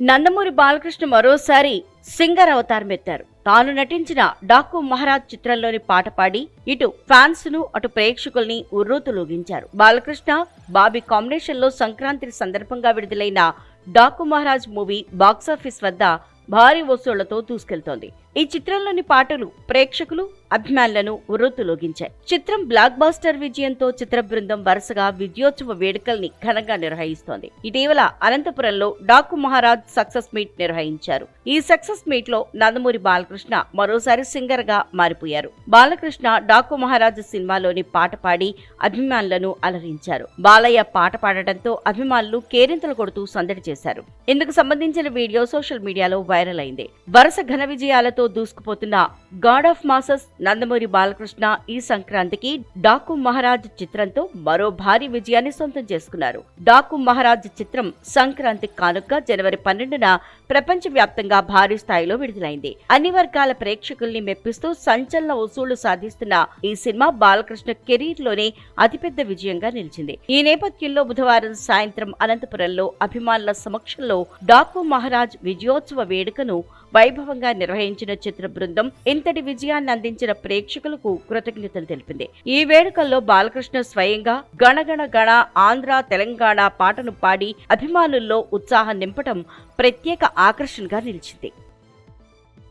నందమూరి బాలకృష్ణ మరోసారి సింగర్ అవతారం ఎత్తారు. తాను నటించిన డాకు మహారాజ్ చిత్రంలోని పాట పాడి ఇటు ఫ్యాన్స్ను అటు ప్రేక్షకుల్ని ఉర్రూతులోగించారు. బాలకృష్ణ బాబీ కాంబినేషన్లో సంక్రాంతి సందర్భంగా విడుదలైన డాకు మహారాజ్ మూవీ బాక్సాఫీస్ వద్ద భారీ వసూళ్ళతో దూసుకెళ్తోంది. ఈ చిత్రంలోని పాటలు ప్రేక్షకులు అభిమానులను ఉర్రొత్తులోగించాయి చిత్రం బ్లాక్ బాస్టర్ విజయంతో చిత్ర బృందం వరుసగా విజయోత్సవ వేడుకల్ని ఘనంగా నిర్వహిస్తోంది. ఇటీవల అనంతపురంలో డాకు మహారాజ్ సక్సెస్ మీట్ నిర్వహించారు. ఈ సక్సెస్ మీట్లో నందమూరి బాలకృష్ణ మరోసారి సింగర్గా మారిపోయారు. బాలకృష్ణ డాకు మహారాజ్ సినిమాలోని పాట పాడి అభిమానులను అలరించారు. బాలయ్య పాట పాడటంతో అభిమానులు కేరింతలు కొడుతూ సందడి చేశారు. ఇందుకు సంబంధించిన వీడియో సోషల్ మీడియాలో వైరల్ అయింది వరుస ఘన విజయాలతో దూసుకుపోతున్న God of masses Nandamuri Balakrishna ఈ సంక్రాంతికి డాకు మహారాజ్ చిత్రంతో మరో భారీ విజయాన్ని సొంతం చేసుకున్నారు. డాకు మహారాజ్ చిత్రం సంక్రాంతి కానుక జనవరి పన్నెండున ప్రపంచ వ్యాప్తంగా భారీ స్థాయిలో విడుదలైంది. అన్ని వర్గాల ప్రేక్షకుల్ని మెప్పిస్తూ సంచలన వసూళ్ళు సాధిస్తున్న ఈ సినిమా బాలకృష్ణ కెరీర్లోనే అతిపెద్ద విజయంగా నిలిచింది. ఈ నేపథ్యంలో బుధవారం సాయంత్రం అనంతపురంలో అభిమానుల సమక్షంలో డాకు మహారాజ్ విజయోత్సవ వేడుకను వైభవంగా నిర్వహించిన చిత్ర బృందం ఇంతటి విజయాన్ని అందించిన ప్రేక్షకులకు కృతజ్ఞతలు తెలిపింది. ఈ వేడుకల్లో బాలకృష్ణ స్వయంగా గణగణ గణ ఆంధ్ర తెలంగాణ పాటను పాడి అభిమానుల్లో ఉత్సాహం నింపటం ప్రత్యేక ఆకర్షణగా నిలిచింది.